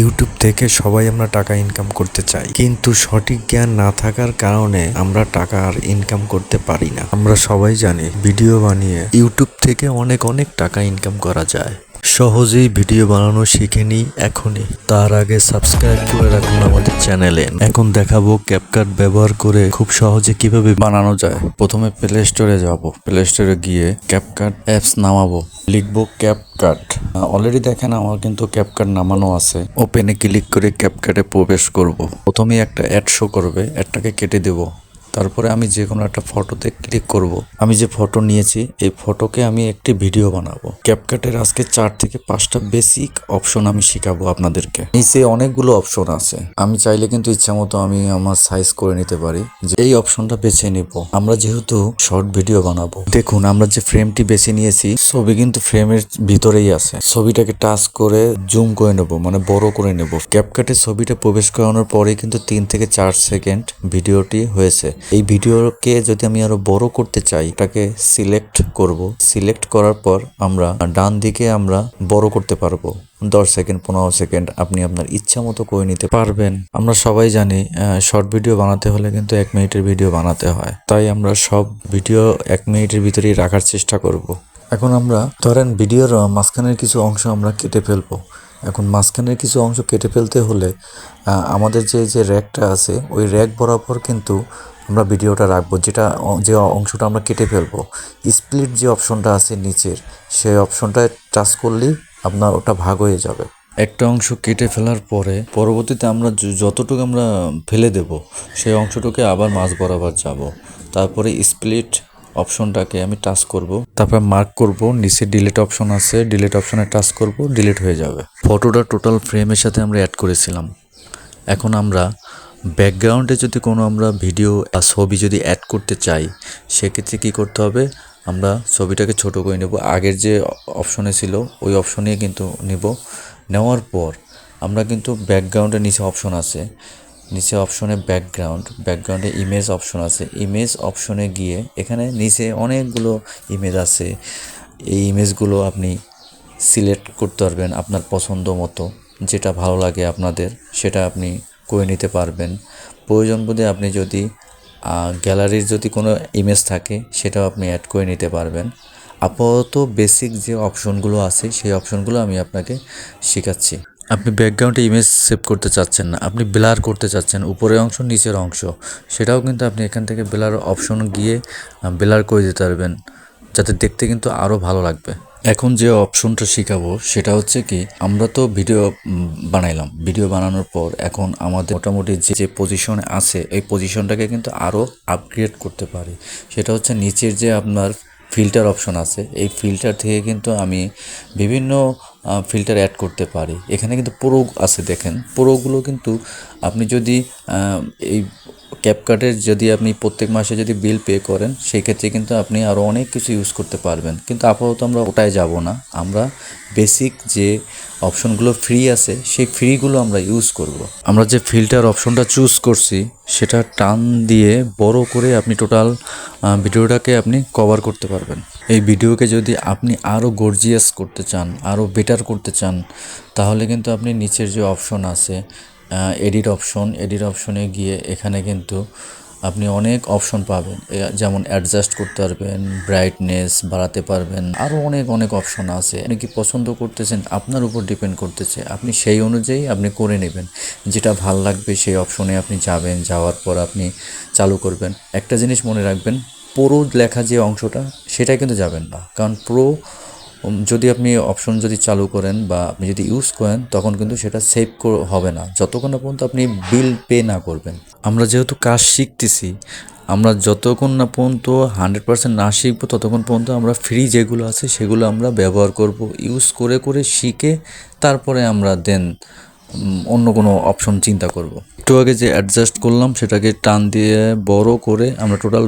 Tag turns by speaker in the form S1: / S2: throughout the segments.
S1: YouTube থেকে সবাই আমরা টাকা ইনকাম করতে চাই। কিন্তু সঠিক জ্ঞান না থাকার কারণে আমরা টাকা আর ইনকাম করতে পারি না। আমরা সবাই জানি ভিডিও বানিয়ে ইউটিউব থেকে অনেক অনেক টাকা ইনকাম করা যায়। সহজেই ভিডিও বানানো শিখে নিই এখনই। তার আগে সাবস্ক্রাইব করে রাখুন আমাদের চ্যানেলে। এখন দেখাবো ক্যাপকাট ব্যবহার করে খুব সহজে কীভাবে বানানো যায়। প্রথমে প্লে স্টোরে যাব। প্লে স্টোরে গিয়ে ক্যাপকাট অ্যাপস নামাবো। লিখব ক্যাপকাট অলরেডি দেখেন আমার কিন্তু ক্যাপকাট নামানো আছে। ওপেনে ক্লিক করে ক্যাপকাটে প্রবেশ করব। প্রথমে একটা অ্যাড শো করবে। অ্যাডটাকে কেটে দেবো। তারপরে আমি যে কোনো একটা ফটোতে ক্লিক করব। আমি যে ফটো নিয়েছি, এই ফটোকে আমি একটি ভিডিও বানাবো। ক্যাপকাটের আজকে চার থেকে পাঁচটা বেসিক অপশন আমি শেখাবো আপনাদেরকে। নিচে অনেকগুলো অপশন আছে। আমি চাইলে কিন্তু ইচ্ছা মতো আমি আমার সাইজ করে নিতে পারি। যে এই অপশনটা বেছে নিব। আমরা যেহেতু শর্ট ভিডিও বানাবো। দেখুন, আমরা যে ফ্রেমটি বেছে নিয়েছি, ছবি কিন্তু ফ্রেমের ভিতরেই আছে। ছবিটাকে টাচ করে জুম করে নেব মানে বড় করে নেব। ক্যাপকাটে ছবিটা প্রবেশ করানোর পরে কিন্তু তিন থেকে চার সেকেন্ড ভিডিওটি হয়েছে। এই ভিডিওকে যদি আমি আরও বড় করতে চাই, এটাকে সিলেক্ট করব। সিলেক্ট করার পর আমরা ডান দিকে আমরা বড় করতে পারব। দশ সেকেন্ড, পনেরো সেকেন্ড আপনি আপনার ইচ্ছা মতো করে নিতে পারবেন। আমরা সবাই জানি শর্ট ভিডিও বানাতে হলে কিন্তু এক মিনিটের ভিডিও বানাতে হয়। তাই আমরা সব ভিডিও এক মিনিটের ভিতরেই রাখার চেষ্টা করব। এখন আমরা ধরেন ভিডিওর মাঝখানের কিছু অংশ আমরা কেটে ফেলব। এখন মাঝখানের কিছু অংশ কেটে ফেলতে হলে আমাদের যে যে র্যাকটা আছে, ওই র্যাক বরাবর কিন্তু আমরা ভিডিওটা রাখব, যেটা, যে অংশটা আমরা কেটে ফেলব। স্প্লিট যে অপশনটা আছে নিচের, সেই অপশনটায় টাচ করলেই আপনার ওটা ভাগ হয়ে যাবে। একটা অংশ কেটে ফেলার পরে, পরবর্তীতে আমরা যতটুকু আমরা ফেলে দেব, সেই অংশটুকে আবার মাছ বরাবর যাব। তারপরে স্প্লিট অপশনটাকে আমি টাচ করব, তারপর মার্ক করব, নিচে ডিলিট অপশন আছে, ডিলিট অপশনে টাচ করব, ডিলিট হয়ে যাবে। ফটোটা টোটাল ফ্রেমের সাথে আমরা অ্যাড করেছিলাম। এখন আমরা ব্যাকগ্রাউন্ডে যদি কোনো আমরা ভিডিও বা ছবি যদি অ্যাড করতে চাই, সেক্ষেত্রে কী করতে হবে? আমরা ছবিটাকে ছোট করে নেব। আগের যে অপশনে ছিল, ওই অপশনে কিন্তু নেব। নেওয়ার পর আমরা কিন্তু ব্যাকগ্রাউন্ডের নিচে অপশন আছে। নিচে অপশনে ব্যাকগ্রাউন্ড ব্যাকগ্রাউন্ডে ইমেজ অপশন আছে। ইমেজ অপশনে গিয়ে এখানে নিচে অনেকগুলো ইমেজ আছে। এই ইমেজগুলো আপনি সিলেক্ট করতে পারবেন আপনার পছন্দ মতো। যেটা ভালো লাগে আপনাদের, সেটা আপনি করে নিতে পারবেন। প্রয়োজন বোধে আপনি যদি গ্যালারির যদি কোনো ইমেজ থাকে, সেটাও আপনি অ্যাড করে নিতে পারবেন। আপাতত বেসিক যে অপশনগুলো আছে, সেই অপশনগুলো আমি আপনাকে শেখাচ্ছি। আপনি ব্যাকগ্রাউন্ডে ইমেজ সেভ করতে চাচ্ছেন না, আপনি ব্লার করতে চাচ্ছেন, উপরের অংশ, নিচের অংশ, সেটাও কিন্তু আপনি এখান থেকে ব্লার অপশন গিয়ে ব্লার করে দিতে পারবেন, যাতে দেখতে কিন্তু আরও ভালো লাগবে। এখন যে অপশনটা শেখাবো, সেটা হচ্ছে কি, আমরা তো ভিডিও বানাইলাম। ভিডিও বানানোর পর এখন আমাদের মোটামুটি যে যে পজিশনে আছে, এই পজিশনটাকে কিন্তু আরও আপগ্রেড করতে পারি। সেটা হচ্ছে নিচের যে আপনার ফিল্টার অপশন আছে, এই ফিল্টার থেকে কিন্তু আমি বিভিন্ন ফিল্টার অ্যাড করতে পারি। এখানে কিন্তু প্রো আছে দেখেন। প্রোগুলো কিন্তু আপনি যদি এই ক্যাপকাটের যদি আপনি প্রত্যেক মাসে যদি বিল পে করেন সেই ক্ষেত্রে কিন্তু আপনি আরও অনেক কিছু ইউজ করতে পারবেন। কিন্তু আপাতত আমরা ওটায় যাব না। আমরা বেসিক যে অপশনগুলো ফ্রি আছে, সেই ফ্রিগুলো আমরা ইউজ করব। আমরা যে ফিল্টার অপশনটা চুজ করছি, সেটা টান দিয়ে বড় করে আপনি টোটাল ভিডিওটাকে আপনি কভার করতে পারবেন। এই ভিডিওকে যদি আপনি আরও গর্জিয়াস করতে চান আরও বেটার করতে চান, তাহলে কিন্তু আপনি নিচের যে অপশন আছে এডিট অপশন এডিট অপশনে গিয়ে এখানে কিন্তু আপনি অনেক অপশন পাবেন। যেমন অ্যাডজাস্ট করতে পারবেন ব্রাইটনেস বাড়াতে পারবেন আরও অনেক অনেক অপশন আছে। আপনি কি পছন্দ করতেছেন, আপনার উপর ডিপেন্ড করতেছে। আপনি সেই অনুযায়ী আপনি করে নেবেন। যেটা ভালো লাগবে সেই অপশনে আপনি যাবেন, যাওয়ার পর আপনি চালু করবেন। একটা জিনিস মনে রাখবেন প্রো লেখা যে অংশটা সেটা কিন্তু যাবেন না। কারণ প্রো যদি আপনি অপশন যদি চালু করেন বা আপনি যদি ইউজ করেন, তখন কিন্তু সেটা সেভ হবে না। যতক্ষণ না পর্যন্ত আপনি বিল পে না করবেন। আমরা যেহেতু কাজ শিখতেছি, আমরা যতক্ষণ না পর্যন্ত হান্ড্রেড পার্সেন্ট না শিখব, ততক্ষণ পর্যন্ত আমরা ফ্রি যেগুলো আছে, সেগুলো আমরা ব্যবহার করব। ইউজ করে করে শিখে তারপরে আমরা দেন অন্য কোনো অপশন চিন্তা করব। একটু আগে যে অ্যাডজাস্ট করলাম, সেটাকে টান দিয়ে বড় করে আমরা টোটাল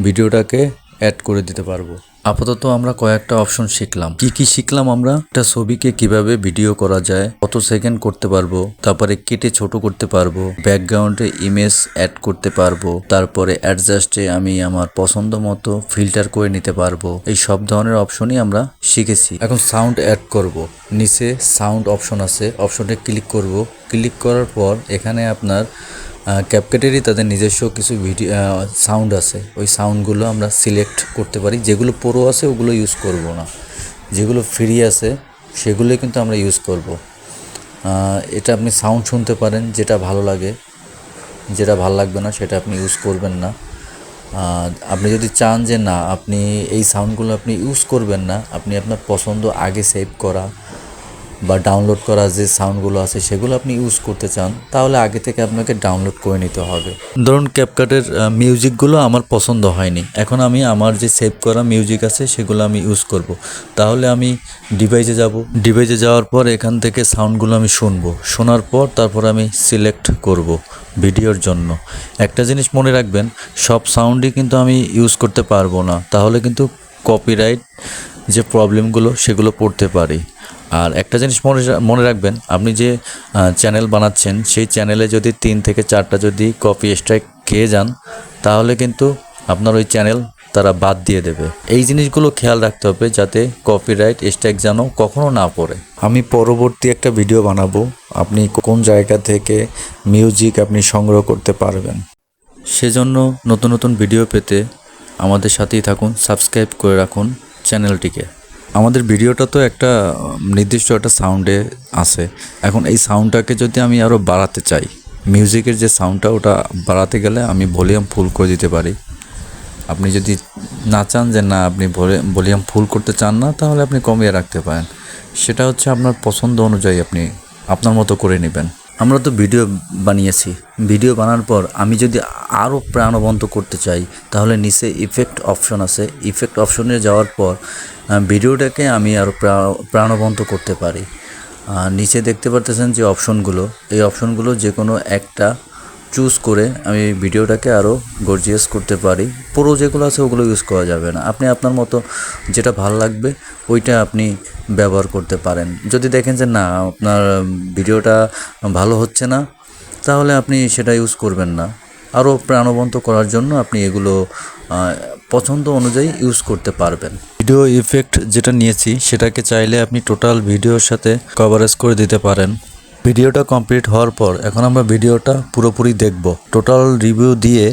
S1: ভিডিওটাকে অ্যাড করে দিতে পারব।
S2: আপাতত আমরা কয়েকটা অপশন শিখলাম। কি কি শিখলাম আমরা? একটা ছবিকে কীভাবে ভিডিও করা যায়? কত সেকেন্ড করতে পারব? তারপরে কেটে ছোট করতে পারব? ব্যাকগ্রাউন্ডে ইমেজ অ্যাড করতে পারব? তারপরে অ্যাডজাস্টে আমি আমার পছন্দ মতো ফিল্টার করে নিতে পারব? এই সব ধরনের অপশনই আমরা শিখেছি। এখন সাউন্ড অ্যাড করব। নিচে সাউন্ড অপশন আছে। অপশনে ক্লিক করব। ক্লিক করার পর এখানে আপনার ক্যাপকাটেরই তাদের নিজস্ব কিছু ভিডিও সাউন্ড আছে। ওই সাউন্ডগুলো আমরা সিলেক্ট করতে পারি। যেগুলো প্রো আছে, ওগুলো ইউজ করব না। যেগুলো ফ্রি আছে, সেগুলোই কিন্তু আমরা ইউজ করব। এটা আপনি সাউন্ড শুনতে পারেন, যেটা ভালো লাগে। যেটা ভালো লাগবে না, সেটা আপনি ইউজ করবেন না। আপনি যদি চান যে না, আপনি এই সাউন্ডগুলো আপনি ইউজ করবেন না, আপনি আপনার পছন্দ আগে সেভ করা বা ডাউনলোড করা যে সাউন্ডগুলো আছে সেগুলো আপনি ইউজ করতে চান, তাহলে আগে থেকে আপনাকে ডাউনলোড করে নিতে হবে। ধরুন ক্যাপকাটের মিউজিকগুলো আমার পছন্দ হয়নি। এখন আমি আমার যে সেভ করা মিউজিক আছে সেগুলো আমি ইউজ করব। তাহলে আমি ডিভাইসে যাব। ডিভাইসে যাওয়ার পর এখান থেকে সাউন্ডগুলো আমি শুনব। শোনার পর তারপর আমি সিলেক্ট করব ভিডিওর জন্য। একটা জিনিস মনে রাখবেন, সব সাউন্ডই কিন্তু আমি ইউজ করতে পারব না। তাহলে কিন্তু কপিরাইট যে প্রবলেমগুলো সেগুলো পড়তে পারি। আর একটা জিনিস মনে মনে রাখবেন আপনি যে চ্যানেল বানাচ্ছেন সেই চ্যানেলে যদি তিন থেকে চারটা যদি কপি স্ট্রাইক খেয়ে যান তাহলে কিন্তু আপনার ওই চ্যানেল তারা বাদ দিয়ে দেবে। এই জিনিসগুলো খেয়াল রাখতে হবে যাতে কপিরাইট স্ট্রাইক যেন কখনো না পড়ে।
S1: আমি পরবর্তী একটা ভিডিও বানাবো। আপনি কোন জায়গা থেকে মিউজিক আপনি সংগ্রহ করতে পারবেন।
S2: সেজন্য নতুন নতুন ভিডিও পেতে আমাদের সাথেই থাকুন সাবস্ক্রাইব করে রাখুন চ্যানেলটিকে আমাদের ভিডিওটা তো একটা নির্দিষ্ট একটা সাউন্ডে আছে। এখন এই সাউন্ডটাকে যদি আমি আরও বাড়াতে চাই মিউজিকের যে সাউন্ডটা ওটা বাড়াতে গেলে আমি ভলিউম ফুল করে দিতে পারি। আপনি যদি না চান যে না, আপনি ভলিউম ফুল করতে চান না, তাহলে আপনি কমিয়ে রাখতে পারেন। সেটা হচ্ছে আপনার পছন্দ অনুযায়ী আপনি আপনার মতো করে নেবেন। আমরা তো ভিডিও বানিয়েছি। ভিডিও বানানোর পর আমি যদি আরও প্রাণবন্ত করতে চাই, তাহলে নিচে ইফেক্ট অপশন আছে। ইফেক্ট অপশনে যাওয়ার পর ভিডিওটাকে আমি আরও প্রা- প্রাণবন্ত করতে পারি। আর নিচে দেখতে পারতেছেন যে অপশনগুলো। এই অপশনগুলো যে কোনো একটা চুজ করে আমি ভিডিওটাকে আরও গর্জিয়াস করতে পারি। পুরো যেগুলো আছে ওগুলো ইউজ করা যাবে না। আপনি আপনার মতো যেটা ভালো লাগবে, ওইটা আপনি ব্যবহার করতে পারেন। যদি দেখেন যে না, আপনার ভিডিওটা ভালো হচ্ছে না, তাহলে আপনি সেটা ইউজ করবেন না। আরও প্রাণবন্ত করার জন্য আপনি এগুলো পছন্দ অনুযায়ী ইউজ করতে পারবেন। ভিডিও ইফেক্ট যেটা নিয়েছি, সেটাকে চাইলে আপনি টোটাল ভিডিওর সাথে কভারেজ করে দিতে পারেন। ভিডিওটা কমপ্লিট হওয়ার পর, এখন আমরা ভিডিওটা পুরোপুরি দেখব। টোটাল রিভিউ দিয়ে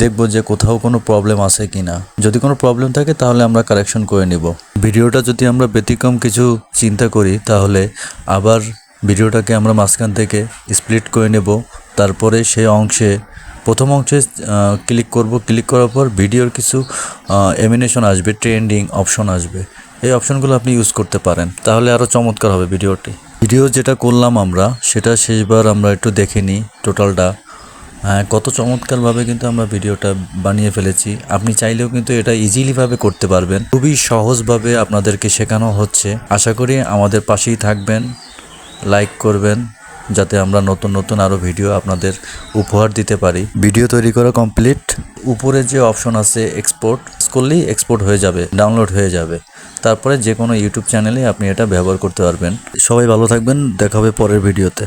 S2: দেখব যে কোথাও কোনো প্রবলেম আছে কি না যদি কোনো প্রবলেম থাকে, তাহলে আমরা কারেকশন করে নিব। ভিডিওটা যদি আমরা ব্যতিক্রম কিছু চিন্তা করি, তাহলে আবার ভিডিওটাকে আমরা মাঝখান থেকে স্প্লিট করে নেব। তারপরে সেই অংশে প্রথম অংশে ক্লিক করব। ক্লিক করার পর ভিডিওর কিছু এমিনেশন আসবে ট্রেন্ডিং অপশন আসবে। এই অপশনগুলো আপনি ইউজ করতে পারেন। তাহলে আরও চমৎকার হবে ভিডিওটি ভিডিও যেটা করলাম আমরা, সেটা শেষবার আমরা একটু দেখে নিই টোটালটা হ্যাঁ কত চমৎকারভাবে কিন্তু আমরা ভিডিওটা বানিয়ে ফেলেছি। আপনি চাইলেও কিন্তু এটা ইজিলিভাবে করতে পারবেন। খুবই সহজভাবে আপনাদেরকে শেখানো হচ্ছে। আশা করি আমাদের পাশেই থাকবেন। লাইক করবেন। যাতে আমরা নতুন নতুন আরও ভিডিও আপনাদের উপহার দিতে পারি। ভিডিও তৈরি করা কমপ্লিট উপরে যে অপশন আছে এক্সপোর্ট করলেই এক্সপোর্ট হয়ে যাবে ডাউনলোড হয়ে যাবে। তারপরে যে কোনো ইউটিউব চ্যানেলে আপনি এটা ব্যবহার করতে পারবেন। সবাই ভালো থাকবেন দেখা হবে পরের ভিডিওতে